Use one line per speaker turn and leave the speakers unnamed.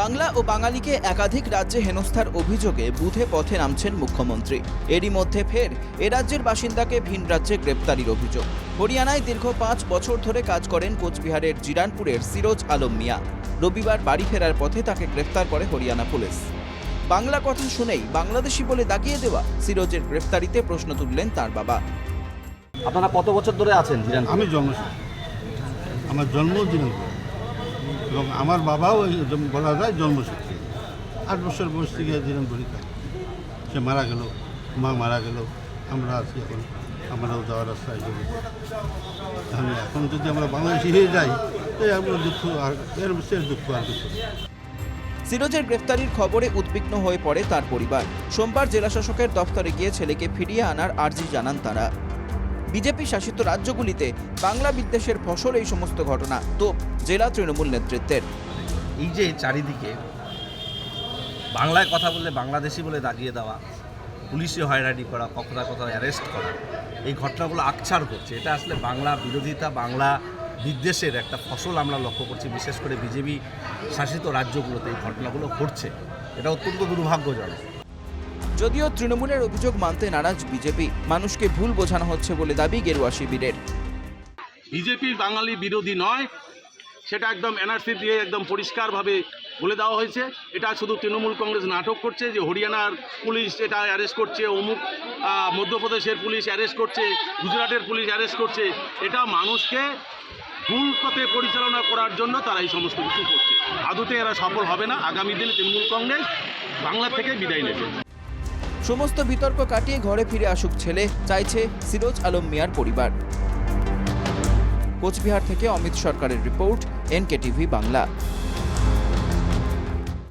বাংলা ও বাঙালিকে একাধিক রাজ্যে হেনস্থার অভিযোগে বুধে পথে নামছেন মুখ্যমন্ত্রী। এরই মধ্যে ফের এ রাজ্যের বাসিন্দাকে ভিন রাজ্যে গ্রেপ্তারির অভিযোগ। হরিয়ানায় দীর্ঘ পাঁচ বছর ধরে কাজ করেন কোচবিহারের জিরানপুরের সিরোজ আলম মিয়া। রবিবার বাড়ি ফেরার পথে তাকে গ্রেফতার করে হরিয়ানা পুলিশ। বাংলা কথা শুনেই বাংলাদেশি বলে দাগিয়ে দেওয়া সিরোজের গ্রেফতারিতে প্রশ্ন তুললেন তার বাবা।
আপনারা কত বছর ধরে আছেন
আমি জন্মসূত্র। আমার জন্ম দিনাজপুর এবং আমার বাবাও বলা যায় জন্মসূত্রে আট বছর বয়স থেকে দিনাজপুরি খাই সে মারা গেল, মা মারা গেল, আমরা আছি এখন, আমরাও যাওয়ার রাস্তায় যাব। তাহলে এখন যদি আমরা বাংলাদেশি হয়ে যাই তাই আমরা দুঃখ আর এর সে দুঃখ আর কিছু।
সিরোজের গ্রেফতারির খবরে উদ্বিগ্ন হয়ে পড়ে তার পরিবার। সোমবার জেলাশাসকের দফতরে গিয়ে ছেলেকে ফিরিয়ে আনার আর্জি জানান তারা। বিজেপি শাসিত রাজ্যগুলিতে বাংলা বিদ্বেষের ফসল এই সমস্ত ঘটনা। তো জেলা তৃণমূল নেতৃত্বের।
এই যে চারিদিকে বাংলায় কথা বললে বাংলাদেশি বলে দাগিয়ে দেওয়া, পুলিশে হয়রানি করা, কখনো কোথাও অ্যারেস্ট করা, এই ঘটনাগুলো আকছার করছে। এটা আসলে বাংলা বিরোধিতা, বাংলা বিদ্বেষের একটা ফসল আমরা লক্ষ্য করছি, বিশেষ করে বিজেপি শাসিত রাজ্যগুলোতে এই ঘটনাগুলো ঘটছে। এটা অত্যন্ত দুর্ভাগ্যজনক।
যদিও তৃণমূলের অভিযোগ মানতে নারাজ বিজেপি, মানুষকে ভুল বোঝানো হচ্ছে বলে দাবি গেরুয়া শিবিরের।
বিজেপি বাঙালি বিরোধী নয়, সেটা একদম এনআরসি দিয়ে একদম পরিষ্কারভাবে বলে দেওয়া হয়েছে। এটা শুধু তৃণমূল কংগ্রেস নাটক করছে, যে হরিয়ানার পুলিশ এটা অ্যারেস্ট করছে, অমুক মধ্যপ্রদেশের পুলিশ অ্যারেস্ট করছে, গুজরাটের পুলিশ অ্যারেস্ট করছে। এটা মানুষকে ভুল পথে পরিচালনা করার জন্য তারা এই সমস্ত কিছু করছে। আদতে এরা সফল হবে না। আগামী দিনে তৃণমূল কংগ্রেস বাংলা থেকে বিদায় নেবে।
সমস্ত বিতর্ক কাটিয়ে ঘরে ফিরে আসুক ছেলে, চাইছে সিরোজ আলম মিয়ার পরিবার। কোচবিহার থেকে অমিত সরকারের রিপোর্ট এনকে টিভি বাংলা।